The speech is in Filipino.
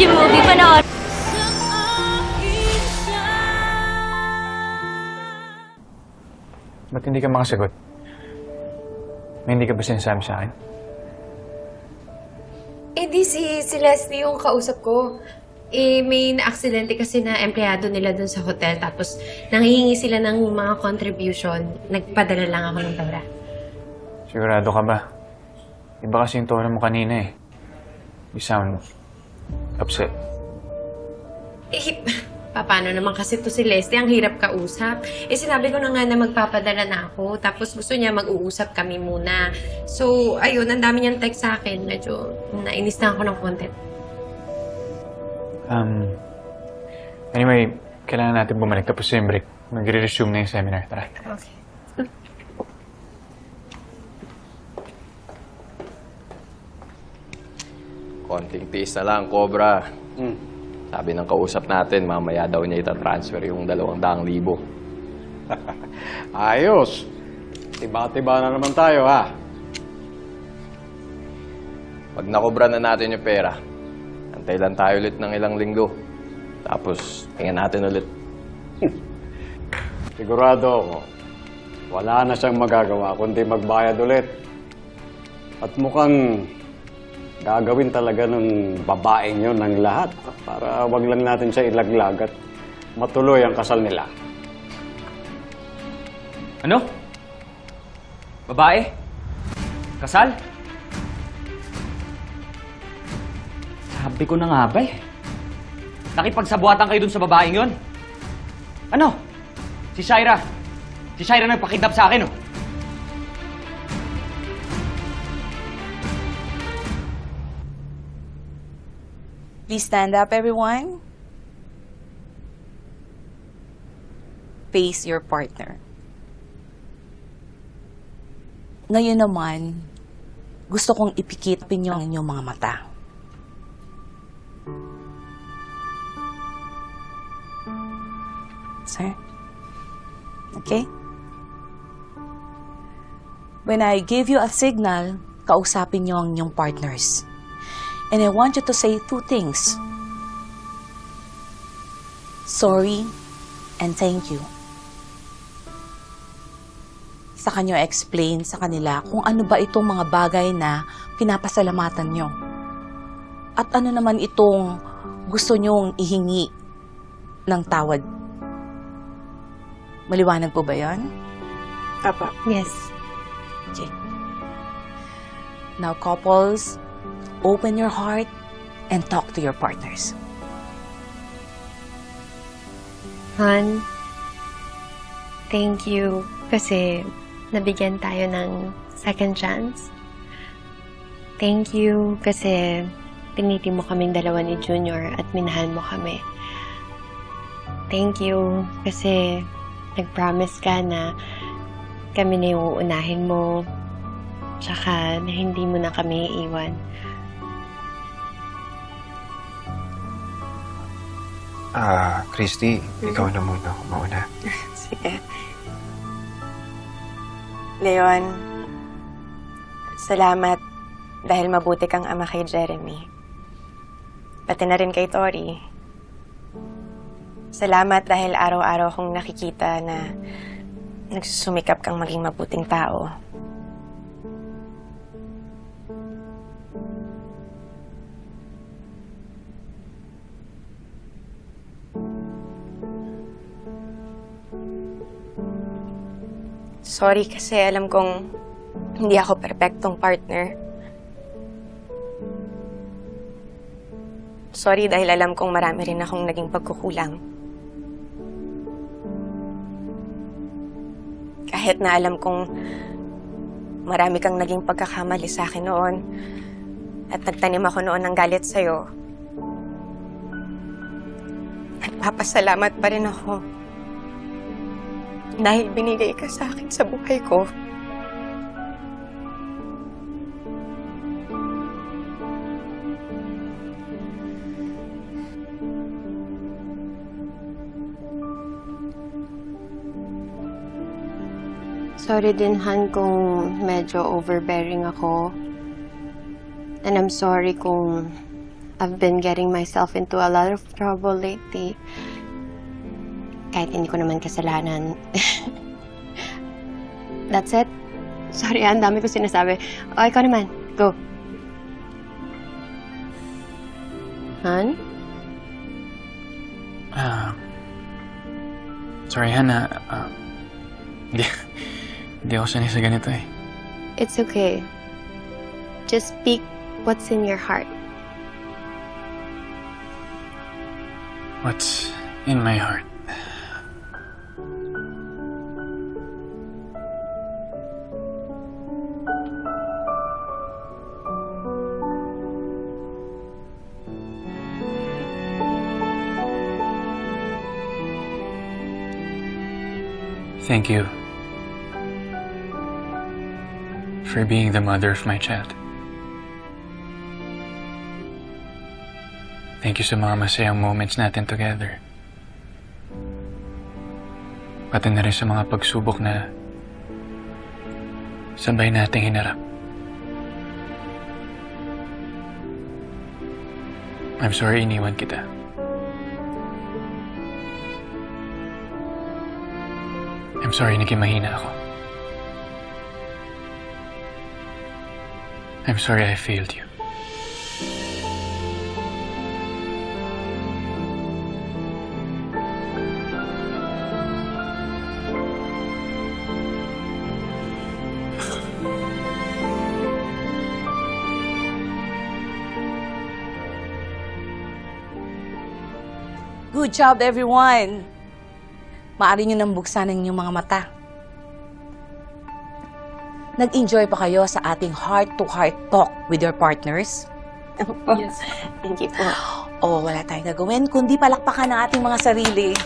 yung movie, panood! Ba't hindi ka makasagot? May hindi ka ba sinasabi sa akin? Eh di si, si Leslie yung kausap ko. Eh, may na-aksidente kasi na empleyado nila dun sa hotel. Tapos, nanghihingi sila ng mga contribution. Nagpadala lang ako ng pera. Sigurado ka ba? Iba kasi yung tono mo kanina eh. You sound upset. Eh, paano naman kasi to si Leslie? Ang hirap kausap. Eh, sinabi ko na nga na magpapadala na ako. Tapos gusto niya mag-uusap kami muna. So, ayun, ang dami niyang text sa akin. Medyo nainis na ako ng konti. Um, anyway, kailangan natin bumalik tapos yung break. Magre-resume na yung seminar. Tara. Okay. Konting tiis na lang, Cobra. Sabi ng kausap natin, mamaya daw niya itatransfer yung dalawang daang libo. Ayos. Tiba-tiba na naman tayo, ha? Pag nakobra na natin yung pera, antay lang tayo ulit ng ilang linggo. Tapos, tingnan natin ulit. Sigurado ako, wala na siyang magagawa kundi magbayad ulit. At mukhang gagawin talaga ng babaeng yon ng lahat para wag lang natin siya ilaglag at matuloy ang kasal nila. Ano? Babae? Kasal? Sabi ko na nga ba eh. Nakipagsabuatan kayo dun sa babaeng yon? Ano? Si Shaira. Si Shaira nagpakidnap sa akin oh. Please stand up, everyone. Face your partner. Ngayon naman, gusto kong ipikit pinyo ang inyong mga mata. Sir? Okay? When I give you a signal, kausapin niyo ang inyong partners. And I want you to say two things. Sorry and thank you. Sa kanyo explain sa kanila kung ano ba itong mga bagay na pinapasalamatan nyo. At ano naman itong gusto nyong ihingi ng tawad. Maliwanag po ba yan? Papa. Yes. Okay. Now, couples, open your heart and talk to your partners. Han, thank you kasi nabigyan tayo ng second chance. Thank you kasi piniti mo kaming dalawa ni Junior at minahal mo kami. Thank you kasi nag-promise ka na kami na yung mo tsaka na hindi mo na kami iiwan. Ah, Christy, ikaw na muna. Mauna. Sige. Leon, salamat dahil mabuti kang ama kay Jeremy. Pati na rin kay Tori. Salamat dahil araw-araw kong nakikita na nagsusumikap kang maging mabuting tao. Sorry kasi alam kong hindi ako perpektong partner. Sorry dahil alam kong marami rin akong naging pagkukulang. Kahit na alam kong marami kang naging pagkakamali sa akin noon at nagtanim ako noon ng galit sa'yo, nagpapasalamat pa rin ako dahil binigay ka sa akin sa buhay ko. Sorry din, Han, kung medyo overbearing ako. And I'm sorry kung I've been getting myself into a lot of trouble lately. Kahit hindi ko naman kasalanan. That's it. Sorry, ah, ang dami ko sinasabi. O, ikaw naman. Go. Han? Ah. sorry, Hannah. Ah, Hindi, hindi ako sanay sa ganito eh. It's okay. Just speak what's in your heart. What's in my heart? Thank you for being the mother of my child. Thank you sa mga masayang moments natin together. Pati na rin sa mga pagsubok na sabay nating hinarap. I'm sorry iniwan kita. I'm sorry naging mahina ako. I'm sorry I failed you. Good job, everyone! Maaari nyo nang buksan ang inyong mga mata. Nag-enjoy pa kayo sa ating heart-to-heart talk with your partners? Yes. Thank you po. O, wala tayong gagawin, kundi palakpakan ang ating mga sarili.